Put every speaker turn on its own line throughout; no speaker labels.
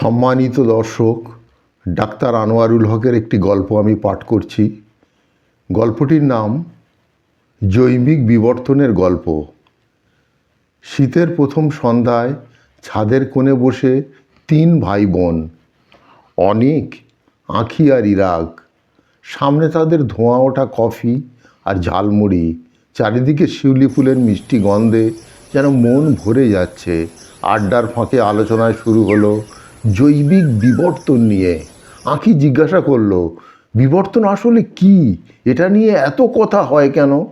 সম্মানিত দর্শক, ডাক্তার আনোয়ারুল হকের একটি গল্প আমি পাঠ করছি। গল্পটির নাম জৈবিক বিবর্তনের গল্প। শীতের প্রথম সন্ধ্যায় ছাদের কোণে বসে তিন ভাই বোন অনেক আঁখি আর ইরাক, সামনে তাদের ধোঁয়া ওঠা কফি আর ঝালমুড়ি, চারিদিকে শিউলি ফুলের মিষ্টি গন্ধে যেন মন ভরে যাচ্ছে। আড্ডার ফাঁকে আলোচনায় শুরু হলো জৈবিক বিবর্তন নিয়ে। আঁকি জিজ্ঞাসা করল, বিবর্তন আসলে কি? এটা নিয়ে এত কথা হয় কেন?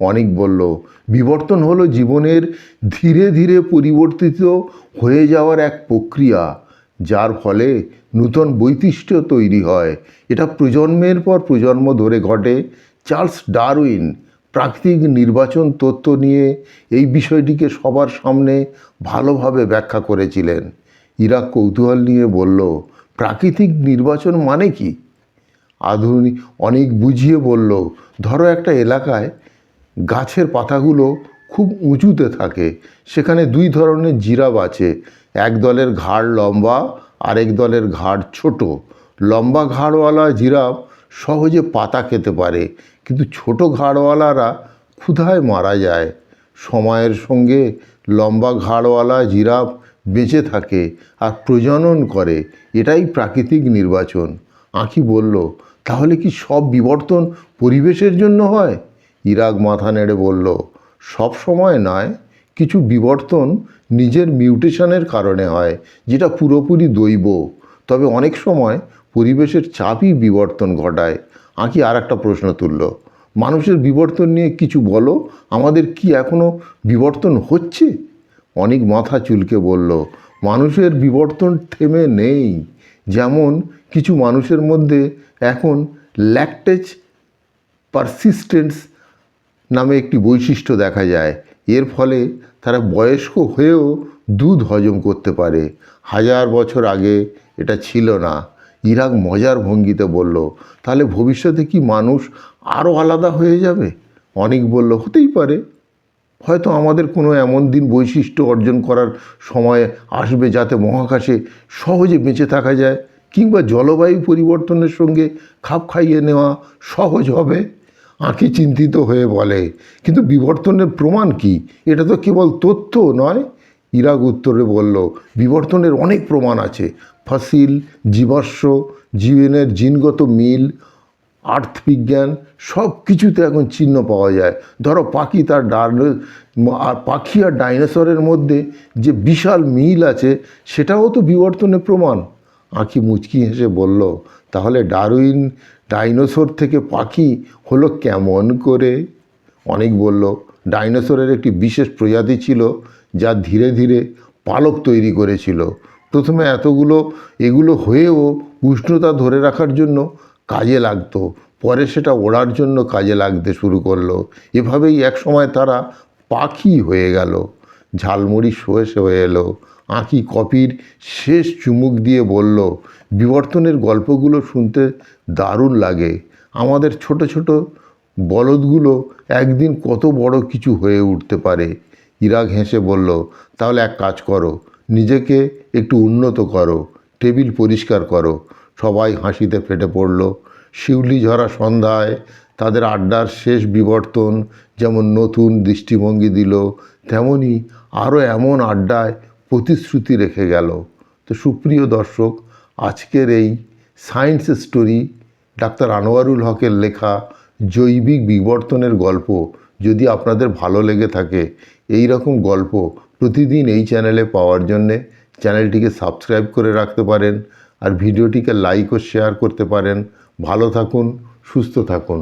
অনেক বলল, বিবর্তন হলো জীবনের ধীরে ধীরে পরিবর্তিত হয়ে যাওয়ার এক প্রক্রিয়া, যার ফলে নূতন বৈশিষ্ট্য তৈরি হয়। এটা প্রজন্মের পর প্রজন্ম ধরে ঘটে। চার্লস ডারউইন প্রাকৃতিক নির্বাচন তত্ত্ব নিয়ে এই বিষয়টিকে সবার সামনে ভালোভাবে ব্যাখ্যা করেছিলেন। ইরাক কৌতূহল নিয়ে বলল, প্রাকৃতিক নির্বাচন মানে কি? আধুনিক অনেক বুঝিয়ে বলল, ধরো একটা এলাকায় গাছের পাতাগুলো খুব উঁচুতে থাকে, সেখানে দুই ধরনের জিরাফ আছে, এক দলের ঘাড় লম্বা, আরেক দলের ঘাড় ছোট। লম্বা ঘাড়ওয়ালা জিরাফ সহজে পাতা খেতে পারে, কিন্তু ছোট ঘাড়ওয়ালারা ক্ষুধায় মারা যায়। সময়ের সঙ্গে লম্বা ঘাড়ওয়ালা জিরাফ বেঁচে থাকে আর প্রজনন করে, এটাই প্রাকৃতিক নির্বাচন। আঁকি বলল, তাহলে কি সব বিবর্তন পরিবেশের জন্য হয়? ইরাক মাথা নেড়ে বলল, সব সময় নয়, কিছু বিবর্তন নিজের মিউটেশনের কারণে হয়, যেটা পুরোপুরি দৈব। তবে অনেক সময় পরিবেশের চাপই বিবর্তন ঘটায়। আঁকি আর একটা প্রশ্ন তুলল, মানুষের বিবর্তন নিয়ে কিছু বলো, আমাদের কি এখনও বিবর্তন হচ্ছে? অনেক মাথা চুলকে বলল, মানুষের বিবর্তন থেমে নেই। যেমন কিছু মানুষের মধ্যে এখন ল্যাকটেজ পারসিস্টেন্স নামে একটি বৈশিষ্ট্য দেখা যায়। এর ফলে তারা বয়স্ক হয়েও দুধ হজম করতে পারে। হাজার বছর আগে এটা ছিল না। ইরাক মজার ভঙ্গিতে বলল, তাহলে ভবিষ্যতে কি মানুষ আরও আলাদা হয়ে যাবে? অনেক বলল, হতেই পারে। হয়তো আমাদের কোনো এমন দিন বৈশিষ্ট্য অর্জন করার সময় আসবে যাতে মহাকাশে সহজে বেঁচে থাকা যায় কিংবা জলবায়ু পরিবর্তনের সঙ্গে খাপ খাইয়ে নেওয়া সহজ হবে? আঁকি চিন্তিত হয়ে বলে, কিন্তু বিবর্তনের প্রমাণ কি? এটা তো কেবল তথ্য নয়? ইরাক উত্তরে বলল, বিবর্তনের অনেক প্রমাণ আছে। ফসিল, জীবাশ্ম জীবনের জিনগত মিল আর্থ বিজ্ঞান, সব কিছুতে এখন চিহ্ন পাওয়া যায়। ধরো পাখি তার ডান আর পাখি আর ডাইনোসরের মধ্যে যে বিশাল মিল আছে, সেটাও তো বিবর্তনের প্রমাণ। আঁকি মুচকি হেসে বলল, তাহলে ডারউইন ডাইনোসর থেকে পাখি হলো কেমন করে? অনেক বলল, ডাইনোসরের একটি বিশেষ প্রজাতি ছিল, যা ধীরে ধীরে পালক তৈরি করেছিল। প্রথমে এতগুলো, এগুলো হয়েও উষ্ণতা ধরে রাখার জন্য কাজে লাগতো। পরে সেটা ওড়ার জন্য কাজে লাগতে শুরু করল। এভাবেই এক সময় তারা পাখি হয়ে গেল। ঝালমুড়ি শেষ হয়ে এলো। আঁকি কপির শেষ চুমুক দিয়ে বলল, বিবর্তনের গল্পগুলো শুনতে দারুণ লাগে। আমাদের ছোট ছোট বলদগুলো একদিন কত বড় কিছু হয়ে উঠতে পারে। ইরাক হেসে বলল, তাহলে এক কাজ করো। নিজেকে একটু উন্নত করো। টেবিল পরিষ্কার করো। সবাই হাসিতে ফেটে পড়ল। শিউলি ঝরা সন্ধ্যায় তাদের আড্ডার শেষ বিবর্তন যেমন নতুন দৃষ্টিভঙ্গি দিল, তেমনি আরও এমন আড্ডায় প্রতিশ্রুতি রেখে গেল। তো সুপ্রিয় দর্শক, আজকের এই সায়েন্স স্টোরি ডাক্তার আনোয়ারুল হকের লেখা জৈবিক বিবর্তনের গল্প যদি আপনাদের ভালো লেগে থাকে, এই রকম গল্প প্রতিদিন এই চ্যানেলে পাওয়ার জন্যে চ্যানেলটিকে সাবস্ক্রাইব করে রাখতে পারেন। আর ভিডিওটিকে লাইক ও শেয়ার করতে পারেন। ভালো থাকুন সুস্থ থাকুন।